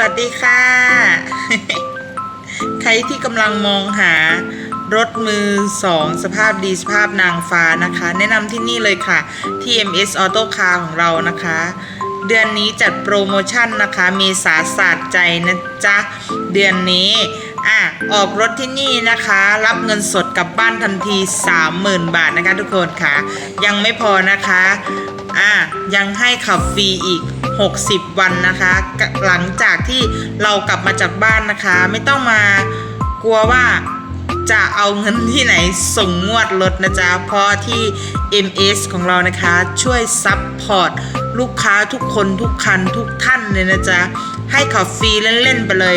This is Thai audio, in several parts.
สวัสดีค่ะ ใครที่กำลังมองหารถมือสองสภาพดีสภาพนางฟ้านะคะ แนะนำที่นี่เลยค่ะ ที่ MS Auto Car ของเรานะคะ เดือนนี้จัดโปรโมชั่นนะคะมษาศาสตร์ใจนะจ๊ะ เดือนนี้อะออกรถที่นี่นะคะ รับเงินสดกลับบ้านทันที 30,000 บาทนะคะทุกคนค่ะ ยังไม่พอนะคะอะยังให้ขับฟรีอีก 60 วันนะคะ หลังจากที่เรากลับมาจากบ้านนะคะ ไม่ต้องมากลัวว่าจะเอาเงินที่ไหนส่งงวดรถนะจ๊ะ เพราะที่ MS ของเรานะคะช่วยซัพพอร์ตลูกค้าทุกคนทุกคันทุกท่านเลยนะจ๊ะ ให้เขับฟรีเล่น ๆ ไปเลย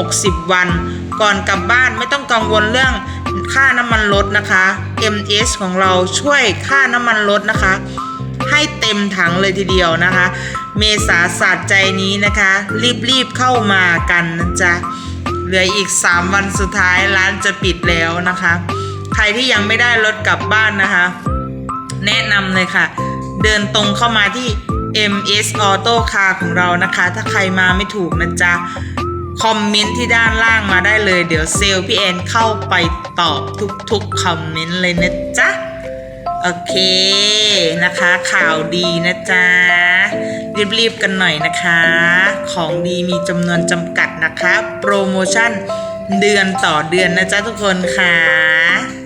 60 วัน ก่อนกลับบ้านไม่ต้องกังวลเรื่องค่าน้ำมันรถนะคะ MS ของเราช่วยค่าน้ำมันรถนะคะ ให้เต็มถังเลยทีเดียวนะคะ เมษาศาสตร์ใจนี้นะคะ รีบๆเข้ามากันนะจ๊ะเหลืออีก 3 วันสุดท้ายร้านจะปิดแล้วนะคะ ใครที่ยังไม่ได้รถกลับบ้านนะคะ แนะนำเลยค่ะ เดินตรงเข้ามาที่ MS Auto Car ของเรานะคะ ถ้าใครมาไม่ถูกนะจ๊ะคอมเมนต์ที่ด้านล่างมาได้เลย เดี๋ยวเซลล์พี่แอนเข้าไปตอบทุกๆคอมเมนต์เลยนะจ๊ะ โอเคนะคะ ข่าวดีนะจ๊ะ รีบๆกันหน่อยนะคะ ของดีมีจำนวนจำกัดนะคะ โปรโมชั่นเดือนต่อเดือนนะจ๊ะทุกคนค่ะ